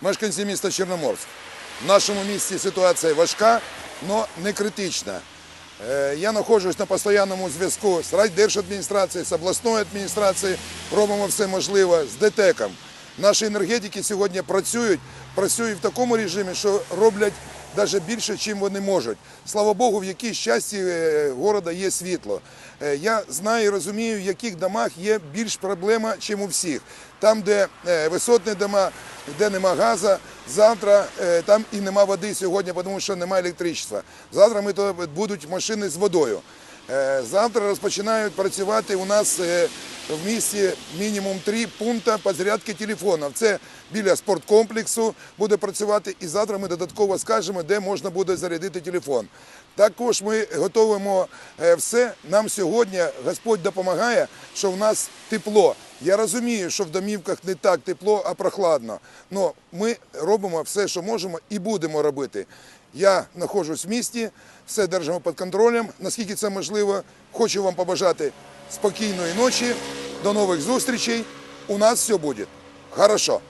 мешканці міста Чорноморськ. В нашому місті ситуація важка, але не критична. Е, Я знаходжусь на постійному зв'язку з райдержадміністрацією, з обласною адміністрацією, робимо все можливе з ДТЕКом. Наші енергетики сьогодні працюють, працюють в такому режимі, що роблять навіть більше, чим вони можуть. Слава Богу, в якій часті е, города є світло. Е, Я знаю і розумію, в яких домах є більш проблема, чим у всіх. Там, де е, висотні дома, де нема газу, завтра е, там і нема води сьогодні, тому що немає електричества. Завтра ми то будуть машини з водою. Е, Завтра розпочинають працювати у нас е, в місті мінімум три пункти підзарядки телефонів. Це біля спорткомплексу буде працювати, і завтра ми додатково скажемо, де можна буде зарядити телефон. Також ми готуємо е, все. Нам сьогодні Господь допомагає, що в нас тепло. Я розумію, що в домівках не так тепло, а прохладно. Але ми робимо все, що можемо, і будемо робити. Я знаходжусь в місті, все держимо під контролем, наскільки це можливо. Хочу вам побажати спокійної ночі, до нових зустрічей. У нас все буде хорошо.